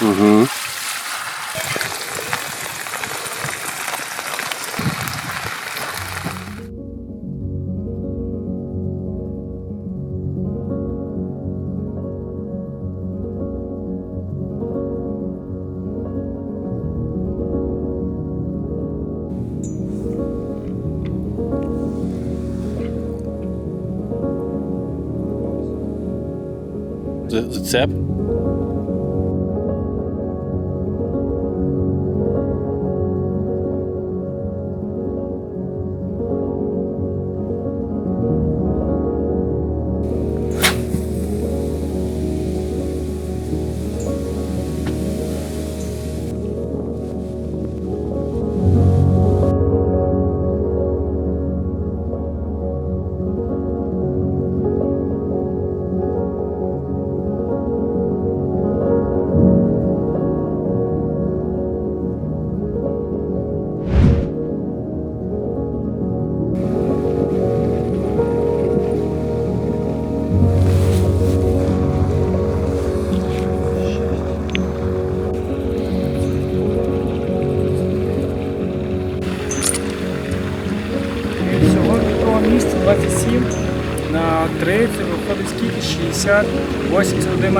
Угу. Зацеп. І на 3 це виходить скільки? 60, 81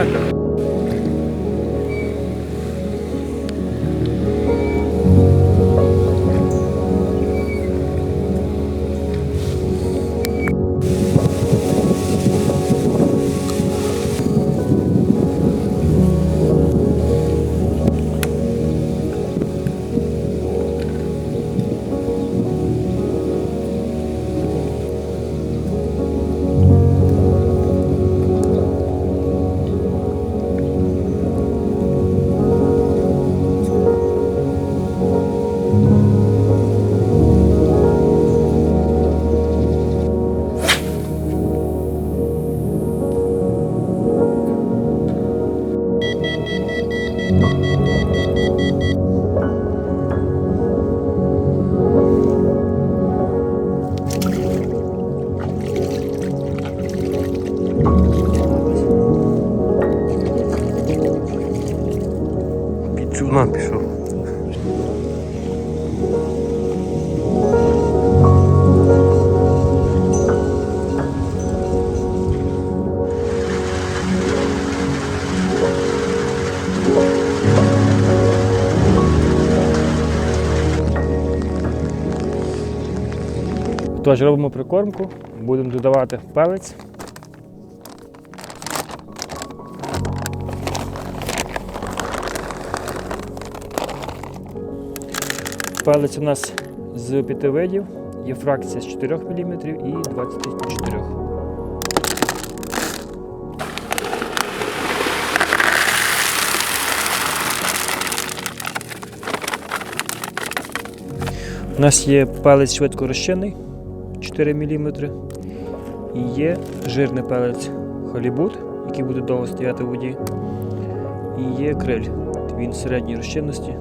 метр. Пішов. Тож робимо прикормку, будемо додавати пелець. Пелець у нас з п'яти видів, є фракція з 4 мм і 24 У нас є палець швидкорозчинний 4 мм і є жирний палець халібут, який буде довго стояти в воді. І є криль, він середньої розчинності.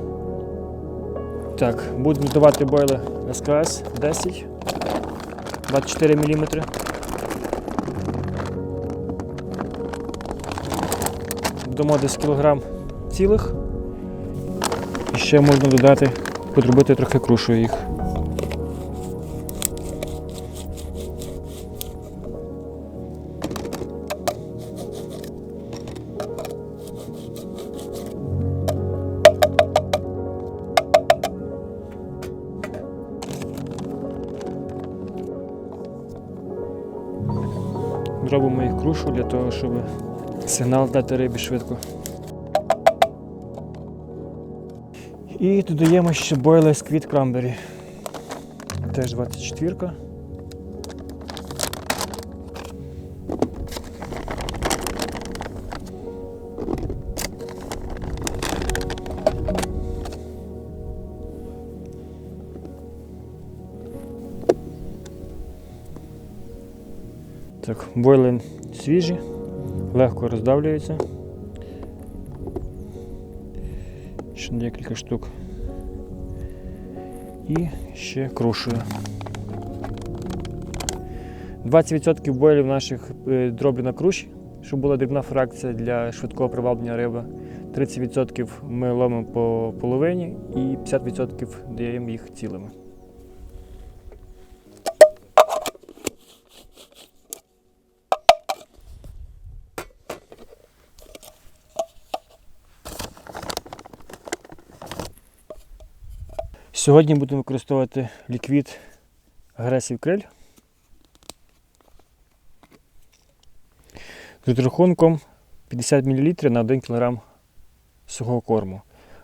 Так, будемо давати бойли СКС 10 24 мм. Додамо десь кілограм цілих. І ще можна додати, подробити трохи крушою їх. Крушу для того, щоб сигнал дати рибі швидко. І додаємо ще бойлер з квіт крамбері. Теж 24. Так, бойли свіжі, легко роздавлюються. Ще декілька штук. І ще крушую. 20% бойлів наших е, дроблю на круші, щоб була дрібна фракція для швидкого приваблення риби. 30% ми ловимо по половині і 50% даємо їх цілими. Сьогодні будемо використовувати ліквід агресів криль з розрахунком 50 мл на 1 кг сухого корму.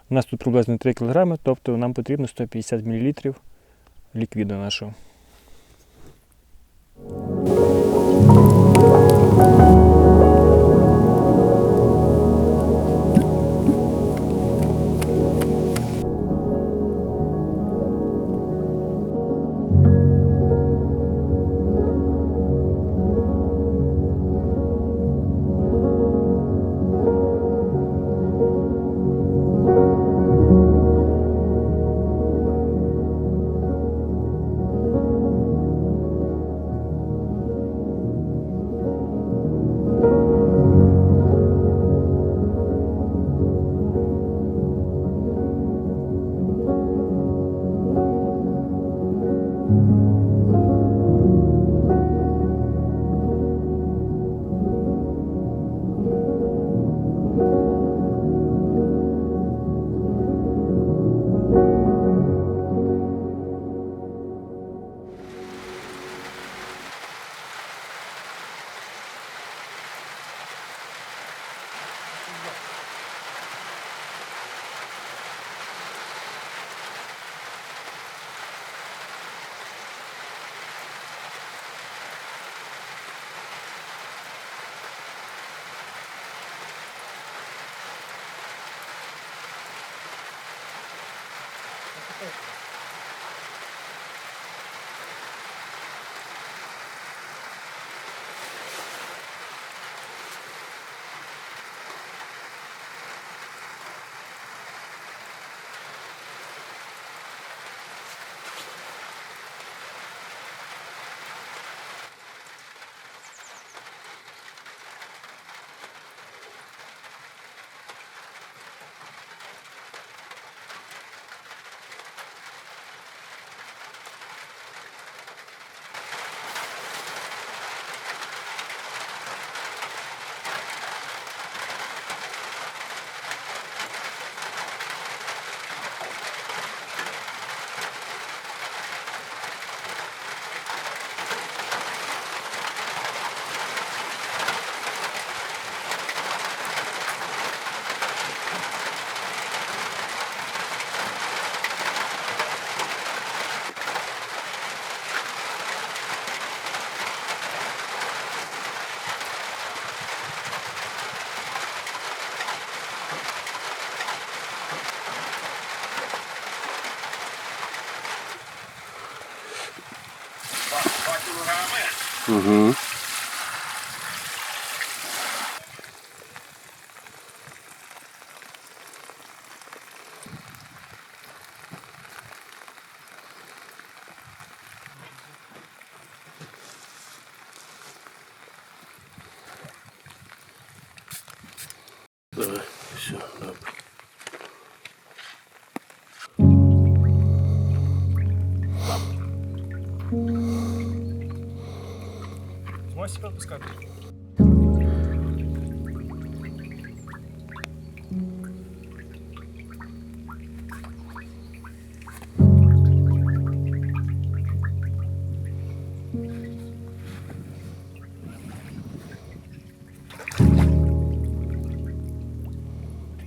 У нас тут приблизно 3 кг, тобто нам потрібно 150 мл ліквіду нашого. Mm-hmm. Можеш пропускати?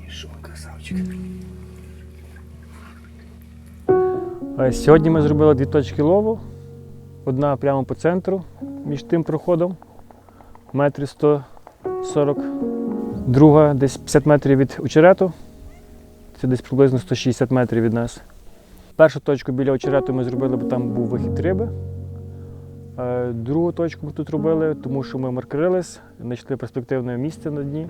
Пішов. Е, Сьогодні ми зробили дві точки лову. Одна прямо по центру між тим проходом, метрів 140. Друга десь 50 метрів від очерету. Це десь приблизно 160 метрів від нас. Першу точку біля очерету ми зробили, бо там був вихід риби. Е, Другу точку ми тут робили, тому що ми маркерились, знайшли перспективне місце на дні.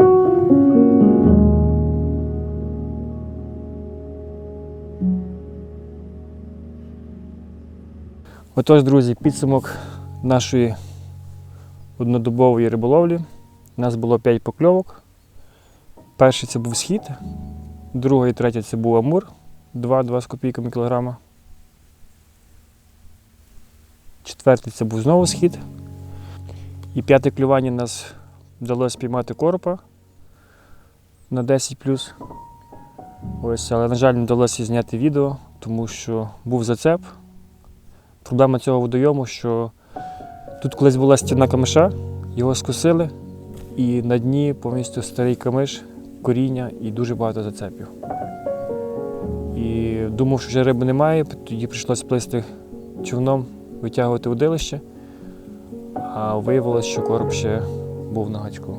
Отож, друзі, підсумок нашої однодобової риболовлі У нас було 5 покльовок. Перший це був схід, другий і третій це був амур, 2-2 з копійками кілограма. Четвертий це був знову схід. І п'яте клювання нас вдалося спіймати коропа на 10 Ось, але, на жаль, не вдалося зняти відео, тому що був зацеп. Проблема цього водойому, що тут колись була стіна камиша, його скосили, і на дні повністю старий камиш, коріння і дуже багато зацепів. І думав, що вже риби немає, тоді прийшлося плисти човном, витягувати водилище, а виявилось, що короб ще був на гачку.